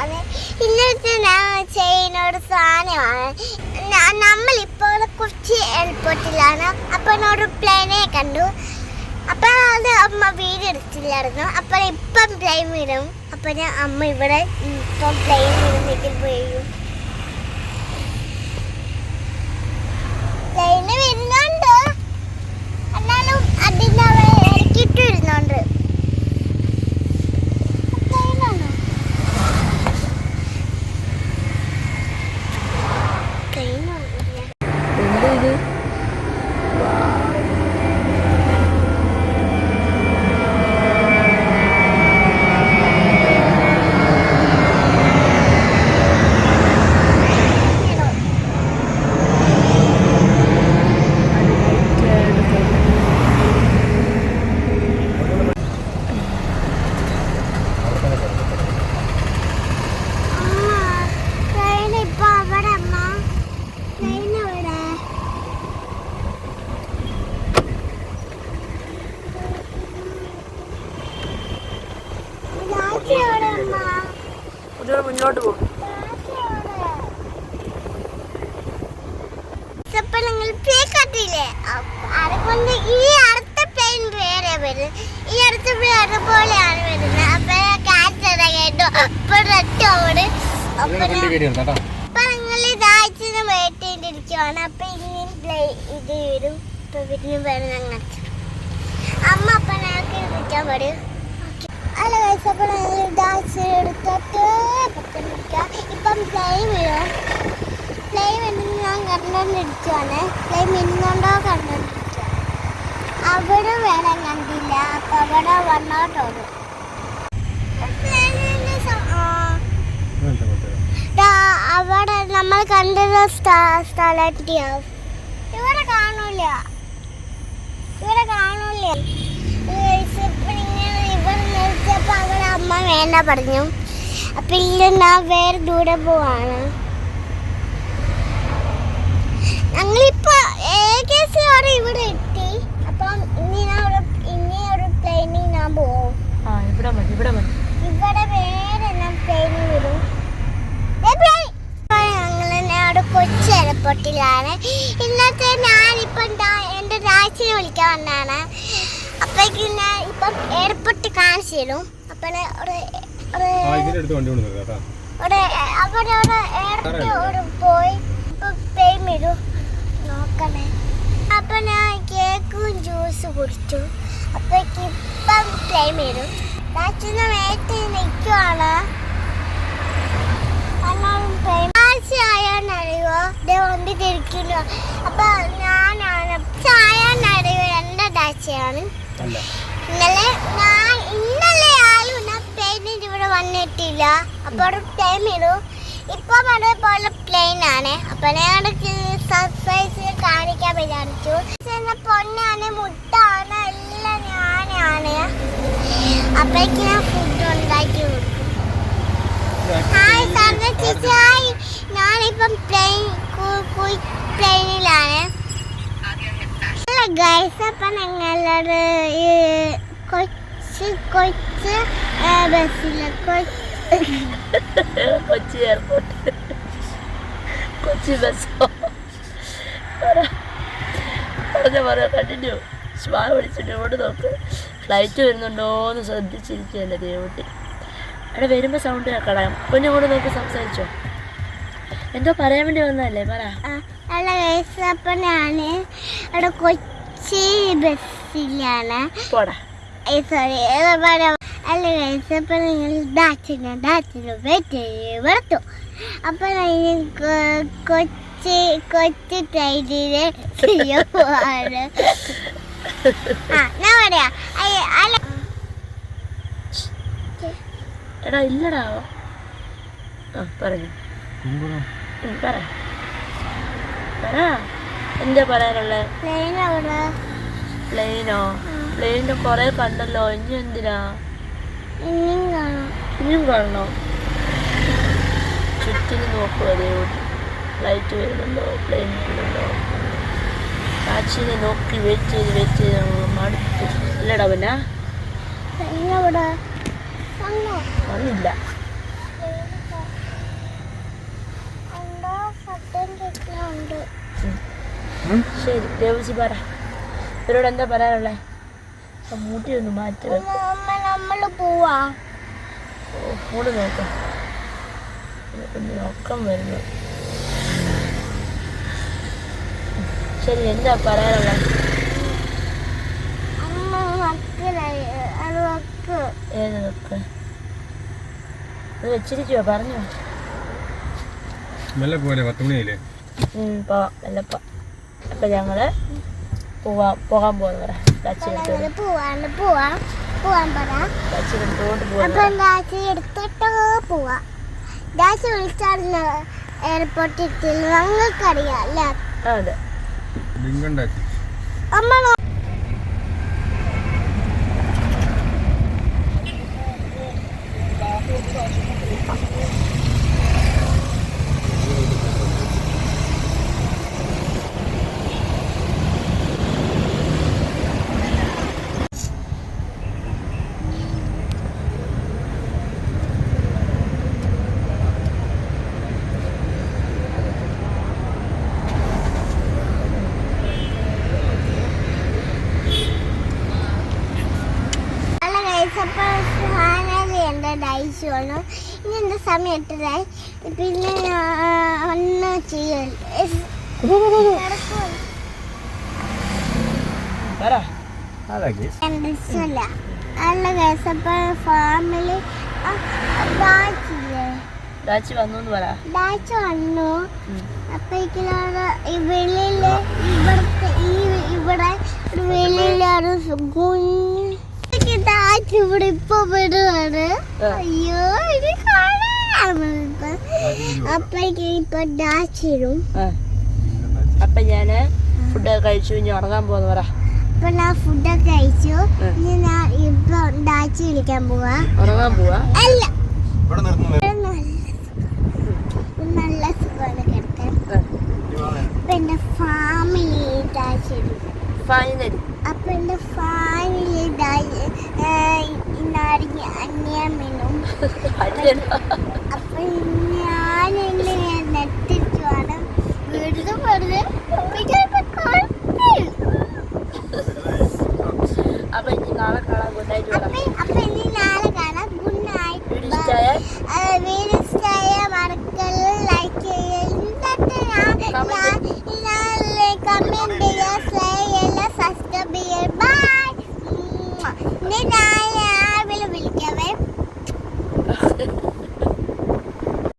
ആണ് ഇന്നത്തെ ഞാൻ ചെയ്യുന്ന ഒരു സാധനമാണ് നമ്മളിപ്പോൾ കുറച്ച് എയർപോർട്ടിലാണ്. അപ്പോൾ ഒരു പ്ലെയിനെ കണ്ടു. അപ്പോൾ അത് അമ്മ വീട് എടുത്തില്ലായിരുന്നു. അപ്പോൾ ഇപ്പം പ്ലെയിൻ വിടും. അപ്പോൾ ഞാൻ അമ്മ ഇവിടെ ഇപ്പം പ്ലെയിൻ വിടുന്നെങ്കിൽ പോയും പ്ലെയിന് വരുന്നുണ്ട് എന്നാലും അതിന്റെ അവിടെ ഇറക്കിയിട്ട് വരുന്നുണ്ട് പ്ലെയിനാണോ പ്ലെയിനാണോ എന്താ ഇത് അമ്മ ട്രെയിൻ ഇപ്പൊ അവിടെ അമ്മ ട്രെയിൻ അവിടെ രാത്രി അവിടെ അമ്മ കുറച്ചുകൂടെ മുന്നോട്ട് പോകും. അതുകൊണ്ട് ഈ അടുത്ത പ്ലെയിൻ വേറെ വരും. ഈ അടുത്ത പ്ലെയിൻ അതുപോലെയാണ് വരുന്നത്. അപ്പൊ കാറ്റ് കേട്ടോ. അപ്പൊ ഒറ്റ ഓട് അപ്പൊ നിങ്ങൾ ഇതാഴ്ച വേട്ടിട്ടിരിക്കുവാണ് അപ്പൊ ഇനി ഇത് വരും. ഇപ്പൊ പിന്നെ വേണം ഞങ്ങൾ അമ്മ അപ്പൊ ഞങ്ങൾക്ക് വിളിക്കാൻ വരും അല്ല അപ്പൊ ഞങ്ങൾ ഇതാഴ്ച എടുത്തിട്ട് പത്ത് നിൽക്കാം ഇപ്പം പ്ലെയിൻ വരും പ്ലെയിൻ വരുന്നത് ഞാൻ കണ്ടോണ്ടിരിക്കുവാണ്. പ്ലെയിൻ മിന്നുണ്ടോ കണ്ടോണ്ടിരിക്കുക അവിടെ വേണം കണ്ടില്ല. അപ്പൊ അവിടെ ആ. അവിടെ നമ്മൾ കണ്ടത് സ്ഥലത്തിയാവും ഇവിടെ കാണൂല. ഇവിടെ കാണൂല. ഇവിടെ നിർത്തിയപ്പോ അവിടെ അമ്മ വേണ്ട പറഞ്ഞു. അപ്പൊ ഇല്ല ഞാൻ വേറെ ദൂരെ പോവാണ്. ഞങ്ങളിപ്പോ ഏകദേശം അവിടെ ഇവിടെ എത്തി. അപ്പം ഇനി ഞാൻ ഒരു ഇനി ഒരു പ്ലെയിനിൽ ഞാൻ പോവും. ഇവിടെ മതി ഇവിടെ മതി. ഇവിടെ വേറെ ഞാൻ പ്ലെയിനിൽ വരും. ഞങ്ങളുടെ കൊച്ചി എയർപോർട്ടിലാണ്. ഇന്നത്തെ ഞാനിപ്പം എന്റെ രാശിനെ വിളിക്കാൻ വന്നാണ് അപ്പോഴേക്കും ഞാൻ ഇപ്പം എയർപോർട്ടിൽ കാണിച്ചു തരും. അപ്പം ഒരു പോയി ഇപ്പം നോക്കണേ. അപ്പം ഞാൻ കേക്കും ജ്യൂസ് കുടിച്ചു. അപ്പോഴേക്ക് ഇപ്പം പ്ലെയിൻ വരും. രാശിനെ വേട്ടി നിൽക്കുവാണ് ചായാന്നറിയോ ദേ വണ്ടി തിരിക്കുന്നു. അപ്പൊ ഞാനാണ് ചായാന്നറിയോ എന്റെ ഡാച്ചയാണ് അല്ല. ഇന്നലെ ഞാൻ ഇന്നലെ ഞാൻ ഇവിടെ വന്നിട്ടില്ല. അപ്പോൾ ടൈം ഇടൂ. ഇപ്പൊ അതേപോലെ പ്ലെയിൻ ആണ്. അപ്പൊ ഞാൻ സർപ്രൈസ് കാണിക്കാൻ വിചാരിച്ചു. പൊന്നാണ് മുട്ടാണ് എല്ലാം ഞാനാണ്. അപ്പോഴേക്ക് ഞാൻ ഫുഡ് ഉണ്ടാക്കി ഹായ് സാറിന് ഹായ് ഞാനിപ്പം പ്ലെയിൻ പ്ലെയിനിലാണ് ഗൈസ് അപ്പം നിങ്ങളുടെ ഈ കൊച്ച് കൊച്ച് കൊച്ചി എയർപോർട്ട് കൊച്ചി ബസ്സോ പറഞ്ഞ പറയാ കണ്ടിന്യൂ ശ്വാ വിളിച്ചിട്ട് ഇങ്ങോട്ട് നോക്ക്. ഫ്ലൈറ്റ് വരുന്നുണ്ടോന്ന് ശ്രദ്ധിച്ചിരിക്കുകയല്ലേ ദേവട്ടി. അവിടെ വരുമ്പോൾ സൗണ്ട് കേൾക്കണം കുഞ്ഞുകൂടെ നോക്കി സംസാരിച്ചോ. എന്തോ പറയാൻ വേണ്ടി വന്നതല്ലേ പറ. അല്ല അപ്പം ഞാൻ കൊച്ചി ബസ്സിലാണ് പോടാ. സോറി അല്ല ഗൈസ് അപ്പം നിങ്ങൾ ഡാച്ചിന് ഡാച്ചിന് വെറ്റി വെറുത്തു. അപ്പം ഞാൻ കൊ- കൊച്ചി കൊച്ചി ട്രെയിനിൽ പോവാണ് ആ ഞാൻ പറയാ. അയ്യ, അല്ല. എടാ ഇല്ലടാ. ആ പറഞ്ഞു. പറ. പറ. എന്താ പറയാനുള്ളത് പ്ലെയിനോ പ്ലെയിനോ പ്ലെയിനിന്റെ കൊറേ കണ്ടല്ലോ. ഇനി എന്തിനാ? ഇനിയും കാണാം ഇനിയും കാണണോ ചുറ്റിന് നോക്കുക ഫ്ലൈറ്റ് വരുന്നുണ്ടോ? പ്ലെയിൻ വരുന്നുണ്ടോ? കാച്ചിനെ നോക്കി വെയിറ്റ് ചെയ്ത് വെയിറ്റ് ചെയ്ത് നമ്മൾ മടുത്തു. ഇല്ലടാ പിന്നെ വന്നില്ല. ശരി ദേവസി പറ. ഇവരോട് എന്താ പറയാനുള്ളേ? മൂട്ടി ഒന്ന് മാറ്റി വെക്ക്. അമ്മ പോവാ. ഓ, മൂട് നോക്കാം. ഉറക്കം വരുന്നു. ശരി എന്താ പറയാനുള്ളത്? അത് ഏത് നോക്ക് ഇത് വെച്ചിരിക്കുവോ പറഞ്ഞോ. മെല്ലെ പോലെ പത്ത് മണിയായില്ലേ? ഉം, പോവാം വല്ലപ്പ അപ്പൊ ഞങ്ങൾ പോവാം പോകാൻ പോകുന്നു പറ ഡച്ച് എടുത്തോണ്ട് ഞങ്ങൾ പോവാണ്ട് പോവാ. പോവാൻ പറ. അപ്പൊ എടുത്തിട്ടോ പോവാ. വിളിച്ചായിരുന്നു എയർപോർട്ടിൽ ഞങ്ങൾക്കറിയാം അല്ലേ? അതെ. അമ്മ നോ- നല്ല കഴിച്ചപ്പോൾ ഫാനലി എന്റെ ഡൈസ് വന്നു ഇനി എന്റെ സമയം എട്ടരായി പിന്നെ ഒന്ന് ചെയ്യൽ നല്ല കഴിച്ചപ്പോൾ ഫാമിലി ഡാച്ചി വന്നു പറ. ഡാച്ച് വന്നു. ഉം. അപ്പോഴേക്കിലാണ് ഈ ഇവിടുത്തെ ഈ ഇവിടെ ഒരു വെളിയിലൊരു കുഞ്ഞ് ഡാച്ച് ഇവിടെ ഇപ്പൊ വിടുവാണ്. അയ്യോ ഇത് കാണാൻ ഡാച്ച്. അപ്പൊ ഞാൻ ഫുഡ് കഴിച്ചു ഇനി ഉറങ്ങാൻ പോന്ന് പറ. ഇപ്പൊ ഞാൻ ഫുഡൊക്കെ കഴിച്ചു. ഇനി ഞാൻ ഇപ്പൊ ഡാച്ച് വിളിക്കാൻ പോവാ. ഉറങ്ങാൻ പോവാ? അല്ല. നല്ല സുഖം. നല്ല സുഖമാണ് കിടക്കാൻ. അപ്പൊ എന്റെ ഫാമിലി ഡാച്ച് ഫൈനലി അപ്പൊ എന്റെ ഫാമിലി നാരങ്ങ അന്യാമിനും അപ്പൊ